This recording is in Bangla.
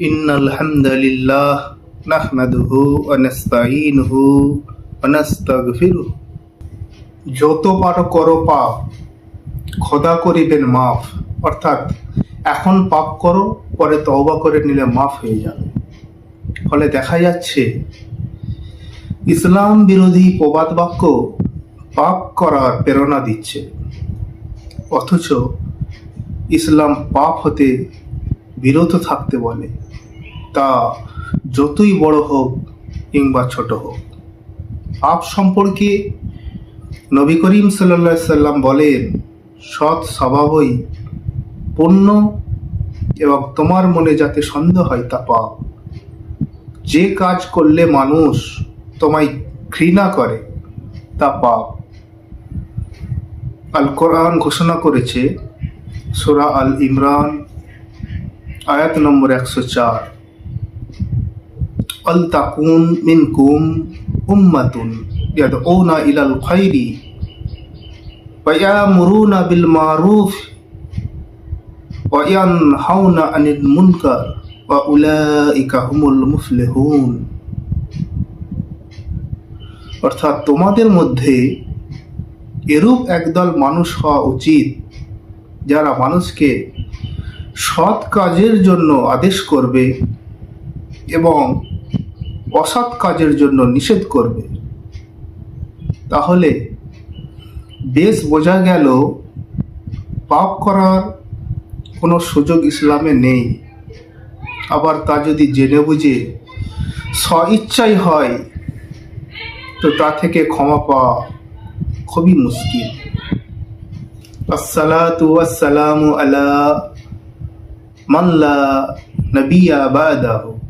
إن الحمد لله نحمده ونستعينه ونستغفره যত পারো করো পাপ খোদা করিবেন মাফ অর্থাৎ এখন পাপ করো পরে তওবা করে নিলে মাফ হয়ে যাবে ফলে দেখা যাচ্ছে ইসলাম বিরোধী প্রবাদ বাক্য পাপ করার প্রেরণা দিচ্ছে অথচ ইসলাম পাপ হতে বিরত থাকতে বলে, তা যতই বড় হোক কিংবা ছোট হোক। পাপ সম্পর্কে নবী করিম সাল্লা সাল্লাম বলেন, সৎ স্বভাবই পণ্য এবং তোমার মনে যাতে সন্দেহ হয় তা পাপ যে কাজ করলে মানুষ তোমায় ঘৃণা করে, তা পাপ আল কোরআন ঘোষণা করেছে, সুরা আল ইমরান আয়াত নম্বর একশো চার। আল তাকুন মিনকুম উম্মাতুন ইয়াদউনা ইলাল খাইরি ওয়া ইয়ামুরুনা বিল মারুফ ওয়া ইয়ানহাউনা আনিল মুনকার ওয়া উলাইকা হুমুল মুফলিহুন। অর্থাৎ তোমাদের মধ্যে এরূপ একদল মানুষ হওয়া উচিত যারা মানুষকে সৎ কাজের জন্য আদেশ করবে এবং অসৎ কাজের জন্য নিষেধ করবে। তাহলে বেশ বোঝা গেল, পাপ করার কোনো সুযোগ ইসলামে নেই। আবার তা যদি জেনে বুঝে স্বইচ্ছাই হয়, তো তা থেকে ক্ষমা পাওয়া খুবই মুশকিল। আসসালাতু ওয়াসসালামু আলা من لا نبي بعده.